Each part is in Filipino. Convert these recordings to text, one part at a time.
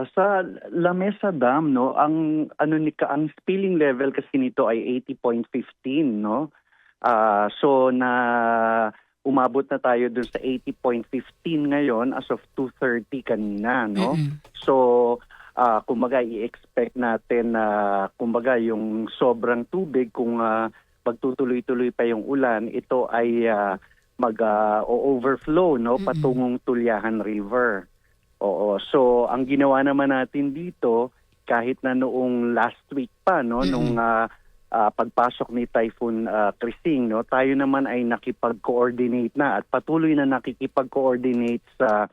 Ah, sa Lamesa Dam, no, ang ano ni ka- ang spilling level kasi nito ay 80.15, no. Ah, so na umabot na tayo dun sa 80.15 ngayon as of 2:30 kanina, no. Mm-mm. So ah kumbaga i-expect natin na kumbaga yung sobrang tubig kung ah, pagtutuloy-tuloy pa yung ulan, ito ay ah, mag ah, o-overflow no Mm-mm. patungong Tulyahan River. Oo. So ang ginawa naman natin dito kahit na noong last week pa no Mm-mm. nung ah, ah, pagpasok ni Typhoon ah, Krising no tayo naman ay nakipag-coordinate na at patuloy na nakikipag-coordinate sa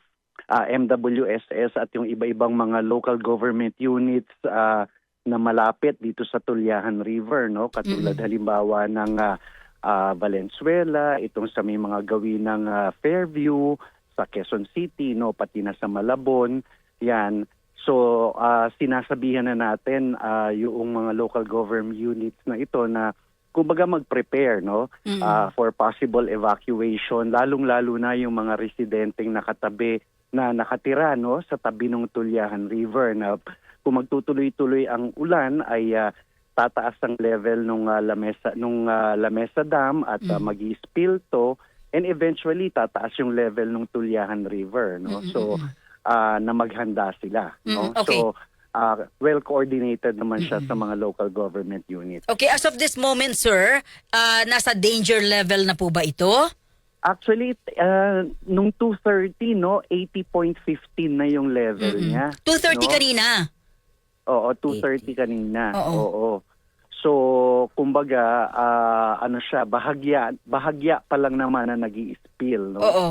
ah, MWSS at yung iba-ibang mga local government units ah, na malapit dito sa Tulyahan River no katulad Mm-mm. halimbawa ng ah, ah, Valenzuela itong sa may mga gawin ng ah, Fairview sa Quezon City no pati na sa Malabon yan so ah, sinasabihan na natin ah, yung mga local government units na ito na kumbaga mag-prepare no Mm-mm. ah, for possible evacuation lalong-lalo na yung mga residenteng nakatabi na nakatira no sa tabi ng Tulyahan River na kung magtutuloy-tuloy ang ulan ay ah, tataas ang level nung ah, Lamesa nung ah, Lamesa Dam at ah, Mm. magi-spill to and eventually tataas yung level ng Tulyahan River no Mm-mm. so ah, na maghanda sila no Mm, okay. so ah, well coordinated naman siya Mm-mm. sa mga local government units Okay, as of this moment, sir, ah, nasa danger level na po ba ito? Actually, uh, nung 2.30, no, 80.15 na yung level Mm-mm. niya. 2.30 no? kanina. Oo, 2.30 kanina. Oo. Oo. So, kumbaga, ah, ano siya, bahagya, bahagya pa lang naman na nag spill no? Oo.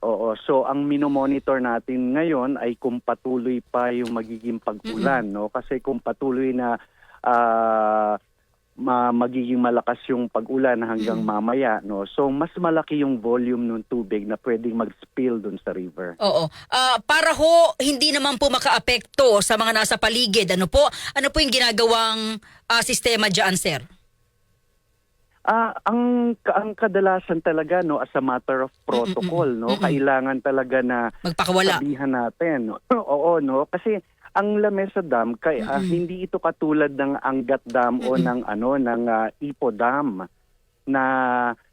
Oo. So, ang minomonitor natin ngayon ay kung patuloy pa yung magiging pag-ulan, no? Kasi kung patuloy na ah, ma- magiging malakas yung pag-ulan hanggang Mm-mm. mamaya, no? So, mas malaki yung volume ng tubig na pwedeng mag-spill dun sa river. Oo. Ah, para ho hindi naman po makaapekto sa mga nasa paligid. Ano po? Ano po yung ginagawang ah, sistema diyan, sir? Ah, ang ang kadalasan talaga no as a matter of protocol no, kailangan talaga na Magpakawala. sabihan natin. no? Oo, no, kasi ang Lamesa Dam kay ah, Mm-mm. hindi ito katulad ng Angat Dam o Mm-mm. ng ano ng ah, Ipo Dam na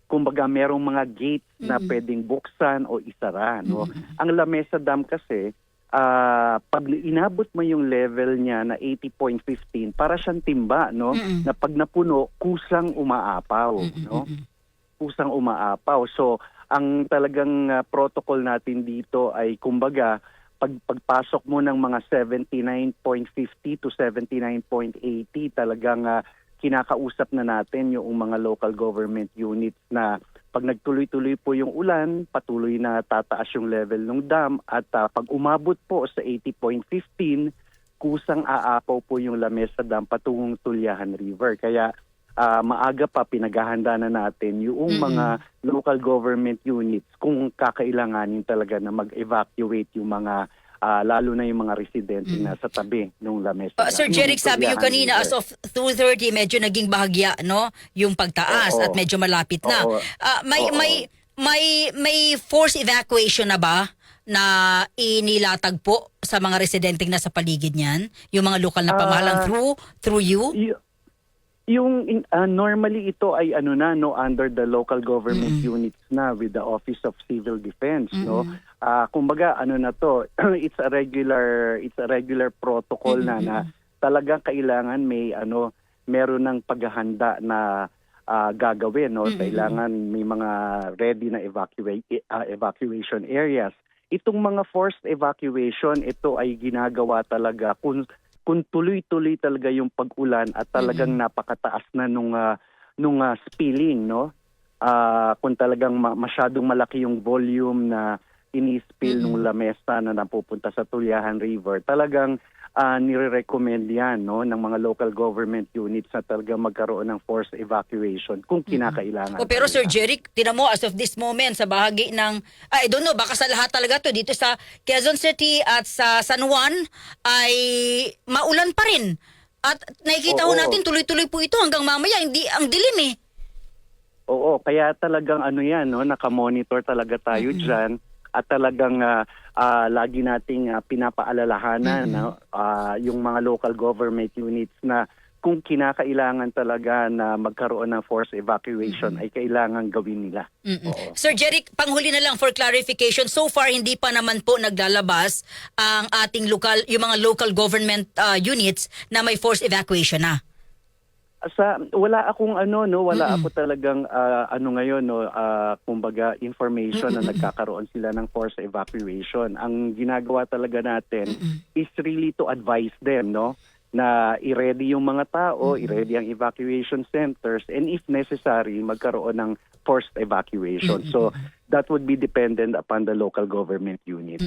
kumbaga merong mga gates na Mm-mm. pwedeng buksan o isara no. Mm-mm. Ang Lamesa Dam kasi ah, pag inabot mo yung level niya na 80.15 para siyang timba no Mm-mm. na pag napuno kusang umaapaw Mm-mm. no kusang umaapaw. So, ang talagang uh, protocol natin dito ay kumbaga pag pagpasok mo ng mga 79.50 to 79.80 talagang uh, kinakausap na natin yung mga local government units na pag nagtuloy-tuloy po yung ulan, patuloy na tataas yung level ng dam at uh, pag umabot po sa 80.15, kusang aapaw po yung Lamesa Dam patungong Tulyahan River. Kaya ah, maaga pa pinaghahanda na natin yung Mm-mm. mga local government units kung kakailanganin talaga na mag-evacuate yung mga ah, lalo na yung mga residente Mm. na sa tabi ng Lamesa. Ah, Sir Jeric, sabi Tulyahan kanina as of 2.30 medyo naging bahagya, no? Yung pagtaas Oo. at medyo malapit na. Oo. Ah, may Oo. may may may force evacuation na ba na inilatag po sa mga residenteng nasa paligid niyan? Yung mga lokal na pamahalang Ah. through through you? Y- yung ah, normally ito ay ano na no under the local government Mm-mm. units na with the Office of Civil Defense no Mm-mm. Ah, kumbaga ano na to it's a regular it's a regular protocol na na Mm-mm. talagang kailangan may ano meron ng paghahanda na ah, gagawin no Mm-mm. kailangan may mga ready na evacuate ah, evacuation areas itong mga forced evacuation ito ay ginagawa talaga kung kung tuloy-tuloy talaga yung pag-ulan at talagang Mm-mm. napakataas na nung ah, nung ah, spilling no Ah, kung talagang ma- masyadong malaki yung volume na ini-spill Mm-mm. nung lamesa na napupunta sa Tulyahan River talagang ah, nire-recommend yan no ng mga local government units na talagang magkaroon ng forced evacuation kung kinakailangan O pero Sir talaga. Jeric, tinan mo as of this moment sa bahagi ng I don't know baka sa lahat talaga to dito sa Quezon City at sa San Juan ay maulan pa rin. At nakikita ho natin tuloy-tuloy po ito hanggang mamaya hindi ang dilim eh. Oo, kaya talagang ano yan, no, naka-monitor talaga tayo Mm-mm. dyan. At talagang ah, ah, lagi nating ah, pinapaalalahanan no, ah, yung mga local government units na kung kinakailangan talaga na magkaroon ng forced evacuation ay kailangan gawin nila. Sir Jeric, panghuli na lang for clarification. So far hindi pa naman po naglalabas ang ating local yung mga local government uh, units na may forced evacuation na. Sa wala akong ano no? Wala ako talagang ah, ano ngayon no? Ah, kumbaga information na nagkakaroon sila ng forced evacuation. Ang ginagawa talaga natin is really to advise them no? Na i-ready yung mga tao, i-ready ang evacuation centers and if necessary magkaroon ng forced evacuation. So that would be dependent upon the local government unit.